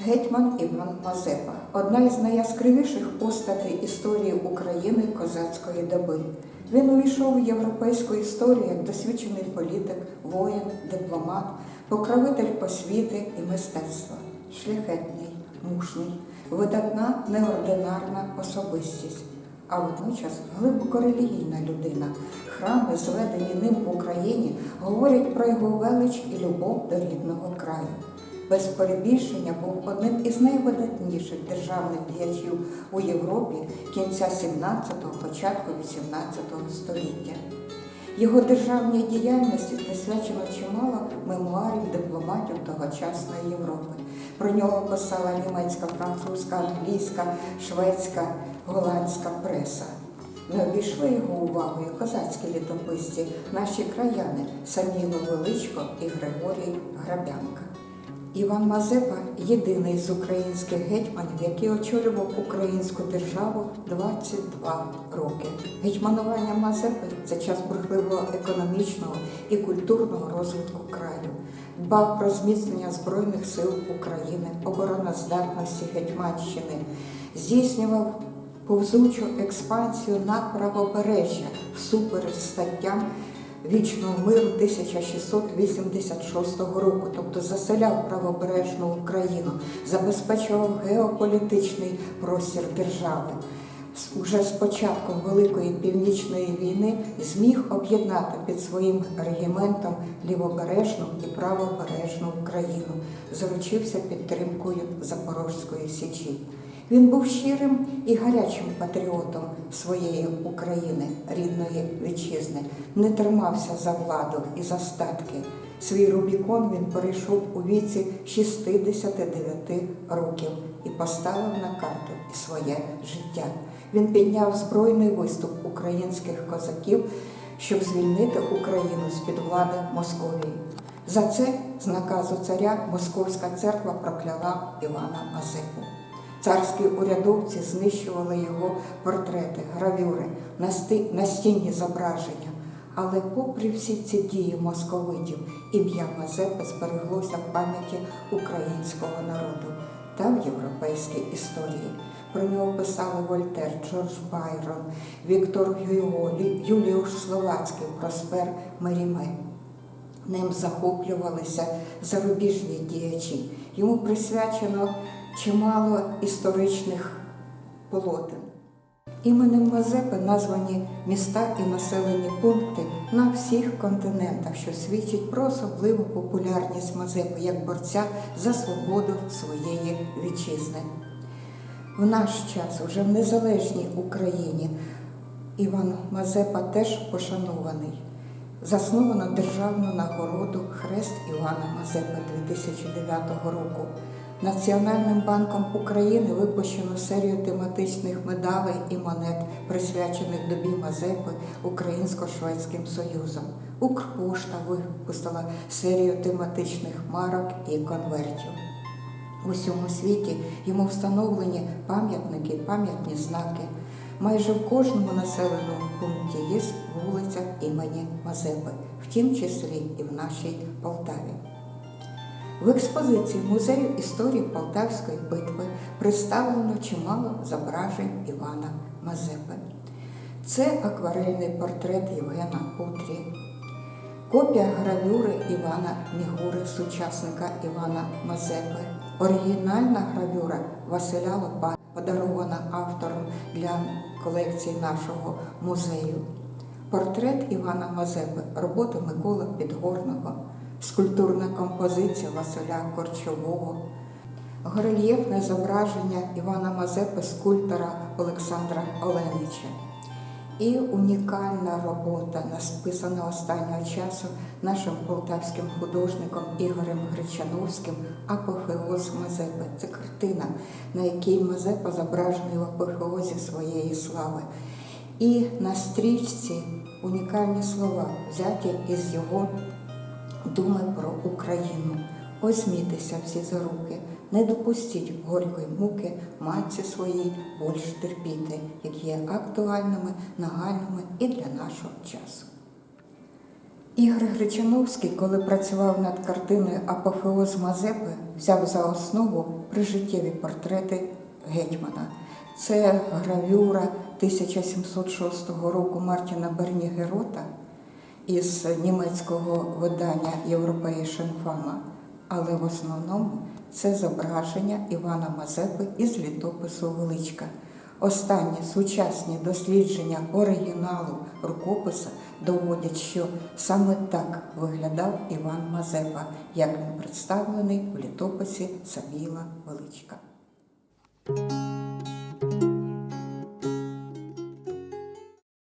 Гетьман Іван Мазепа одна із найяскравіших постатей історії України козацької доби. Він увійшов у європейську історію як досвідчений політик, воїн, дипломат, покровитель освіти і мистецтва, шляхетний, мужній, видатна неординарна особистість, а водночас глибоко релігійна людина. Храми, зведені ним в Україні, говорять про його велич і любов до рідного краю без перебільшення був одним із найвидатніших державних діячів у Європі кінця 17-го, початку 18 століття. Його державній діяльності присвячено чимало мемуарів дипломатів тогочасної Європи. Про нього писала німецька, французька, англійська, шведська, голландська преса. Не обійшли його увагою козацькі літописці, наші краяни Саміло Величко і Григорій Грабянка. Іван Мазепа єдиний з українських гетьманів, який очолював українську державу 22 роки. Гетьманування Мазепи це час бурхливого економічного і культурного розвитку краю, дбав про зміцнення Збройних сил України, обороноздатності Гетьманщини, здійснював повзучу експансію на правобережжя всупереч статтям вічного миру 1686 року, тобто заселяв правобережну Україну, забезпечував геополітичний простір держави. Уже з початком Великої Північної війни зміг об'єднати під своїм регіментом лівобережну і правобережну Україну, заручився підтримкою Запорозької Січі. Він був щирим і гарячим патріотом своєї України, рідної вітчизни, не тримався за владу і за статки. Свій Рубікон він перейшов у віці 69 років і поставив на карту своє життя. Він підняв збройний виступ українських козаків, щоб звільнити Україну з-під влади Московії. За це з наказу царя Московська церква прокляла Івана Мазепу. Царські урядовці знищували його портрети, гравюри, настінні зображення. Але попри всі ці дії московитів, ім'я Мазепи збереглося в пам'яті українського народу та в європейській історії. Про нього писали Вольтер, Джордж Байрон, Віктор Гюго, Лі- Юліуш Словацький, Проспер Меріме. Ним захоплювалися зарубіжні діячі. Йому присвячено чимало історичних полотен. Іменем Мазепи названі міста і населені пункти на всіх континентах, що свідчить про особливу популярність Мазепи як борця за свободу своєї вітчизни. В наш час, уже в незалежній Україні, Іван Мазепа теж пошанований. Засновано державну нагороду Хрест Івана Мазепи 2009 року. Національним банком України випущено серію тематичних медалей і монет, присвячених добі Мазепи Українсько-Шведським Союзом. Укрпошта випустила серію тематичних марок і конвертів. У всьому світі йому встановлені пам'ятники, пам'ятні знаки. Майже в кожному населеному пункті є вулиця імені Мазепи, в тім числі і в нашій Полтаві. В експозиції Музею історії Полтавської битви представлено чимало зображень Івана Мазепи. Це акварельний портрет Євгена Утрі, копія гравюри Івана Мігури, сучасника Івана Мазепи, оригінальна гравюра Василя Лопа, подарована автором для колекції нашого музею. Портрет Івана Мазепи, робота Миколи Підгорного, скульптурна композиція Василя Корчового, горельєфне зображення Івана Мазепи скульптора Олександра Оленича. І унікальна робота, написана останнього часу нашим полтавським художником Ігорем Гречановським Апофеоз Мазепи. Це картина, на якій Мазепа зображений в апофеозі своєї слави. І на стрічці унікальні слова, взяті із його думи про Україну. Ось всі за руки, не допустіть горької муки матці своїй більш терпіти, які є актуальними, нагальними і для нашого часу. Ігор Гречановський, коли працював над картиною Апофеоз Мазепи, взяв за основу прижиттєві портрети гетьмана. Це гравюра 1706 року Мартіна Бернігерота із німецького видання Європейшн Фама, але в основному це зображення Івана Мазепи із літопису Величка. Останні сучасні дослідження оригіналу рукописа доводять, що саме так виглядав Іван Мазепа, як він представлений в літописі Саміла Величка.